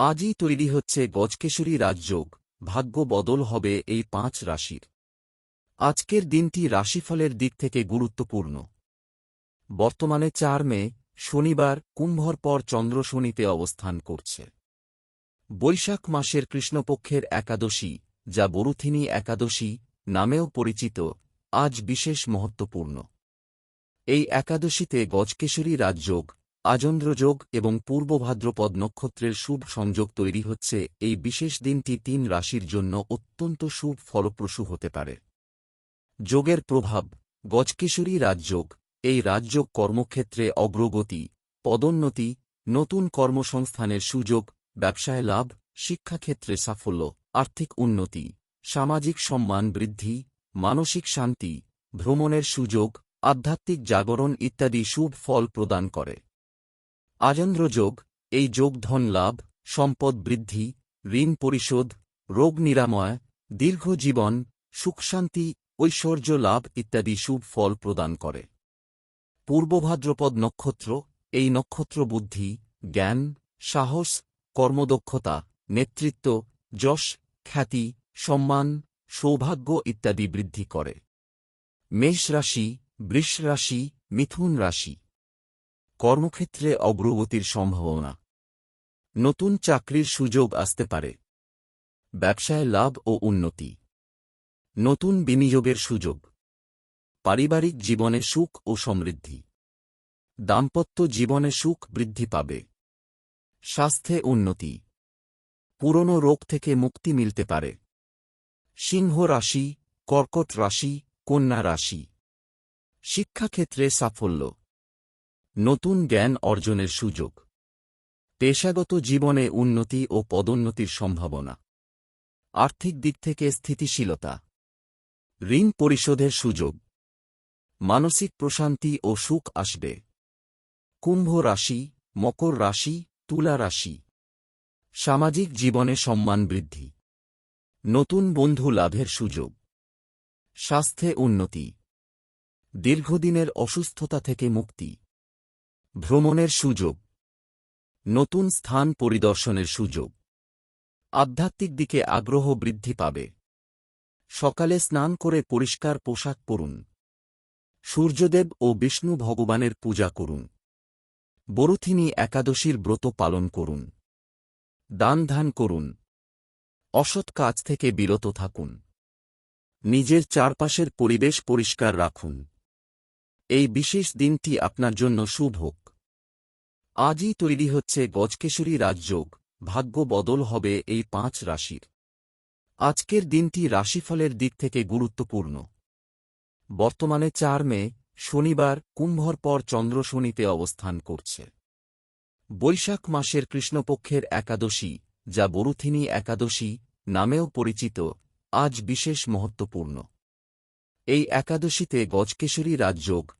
আজই তৈরি হচ্ছে গজকেশরী রাজযোগ। ভাগ্য বদল হবে এই পাঁচ রাশির। আজকের দিনটি রাশিফলের দিক থেকে গুরুত্বপূর্ণ। বর্তমানে চার মে, শনিবার, কুম্ভর পর চন্দ্র শনিতে অবস্থান করছে। বৈশাখ মাসের কৃষ্ণপক্ষের একাদশী, যা বরুথিনী একাদশী নামেও পরিচিত, আজ বিশেষ মহত্বপূর্ণ। এই একাদশীতে গজকেশরী রাজযোগ আজন্দ্রযোগ এবং পূর্বভাদ্রপদ নক্ষত্রের শুভ সংযোগ তৈরি হচ্ছে, এই বিশেষ দিনটি তিন রাশির জন্য অত্যন্ত শুভ ফলপ্রসূ হতে পারে। যোগের প্রভাব, গজকেশরী রাজযোগ, এই রাজযোগ কর্মক্ষেত্রে অগ্রগতি, পদোন্নতি, নতুন কর্মসংস্থানের সুযোগ, ব্যবসায় লাভ, শিক্ষাক্ষেত্রে সাফল্য, আর্থিক উন্নতি, সামাজিক সম্মান বৃদ্ধি, মানসিক শান্তি, ভ্রমণের সুযোগ, আধ্যাত্মিক জাগরণ ইত্যাদি শুভ ফল প্রদান করে। আজন্দ্র যোগ, এই যোগ ধন লাভ, সম্পদ বৃদ্ধি, ঋণ পরিশোধ, রোগ নিরাময়, দীর্ঘ জীবন সুখশান্তি ঐশ্বর্য লাভ ইত্যাদি শুভ ফল প্রদান করে। পূর্বভাদ্রপদ নক্ষত্র, এই নক্ষত্র বুদ্ধি, জ্ঞান, সাহস, কর্মদক্ষতা, নেতৃত্ব, যশ, খ্যাতি, সম্মান, সৌভাগ্য ইত্যাদি বৃদ্ধি করে। মেষ রাশি, বৃষ রাশি, মিথুন রাশি। কর্মক্ষেত্রে অগ্রগতির সম্ভাবনা। নতুন চাকরির সুযোগ আসতে পারে। ব্যবসায় লাভ ও উন্নতি। নতুন বিনিয়োগের সুযোগ। পারিবারিক জীবনে সুখ ও সমৃদ্ধি। দাম্পত্য জীবনে সুখ বৃদ্ধি পাবে। স্বাস্থ্যে উন্নতি। পুরনো রোগ থেকে মুক্তি মিলতে পারে। সিংহ রাশি, কর্কট রাশি, কন্যা রাশি। শিক্ষাক্ষেত্রে সাফল্য। নতুন জ্ঞান অর্জনের সুযোগ। পেশাগত জীবনে উন্নতি ও পদোন্নতির সম্ভাবনা। আর্থিক দিক থেকে স্থিতিশীলতা। ঋণ পরিশোধের সুযোগ। মানসিক প্রশান্তি ও সুখ আসবে। কুম্ভ রাশি, মকর রাশি, তুলা রাশি। সামাজিক জীবনে সম্মান বৃদ্ধি। নতুন বন্ধু লাভের সুযোগ। স্বাস্থ্যে উন্নতি। দীর্ঘদিনের অসুস্থতা থেকে মুক্তি। ভ্রমণের সুযোগ। নতুন স্থান পরিদর্শনের সুযোগ। আধ্যাত্মিক দিকে আগ্রহ বৃদ্ধি পাবে। সকালে স্নান করে পরিষ্কার পোশাক পরুন। সূর্যদেব ও বিষ্ণু ভগবানের পূজা করুন। বরুথিনী একাদশীর ব্রত পালন করুন। দান ধান করুন। অসৎ কাজ থেকে বিরত থাকুন। নিজের চারপাশের পরিবেশ পরিষ্কার রাখুন। এই বিশেষ দিনটি আপনার জন্য শুভ হোক। আজই তৈরি হচ্ছে গজকেশরী রাজযোগ। ভাগ্য বদল হবে এই পাঁচ রাশির। আজকের দিনটি রাশিফলের দিক থেকে গুরুত্বপূর্ণ। বর্তমানে চার মে, শনিবার, কুম্ভর পর চন্দ্র শনিতে অবস্থান করছে। বৈশাখ মাসের কৃষ্ণপক্ষের একাদশী, যা বরুথিনী একাদশী নামেও পরিচিত, আজ বিশেষ মহত্বপূর্ণ। এই একাদশীতে গজকেশরী রাজযোগ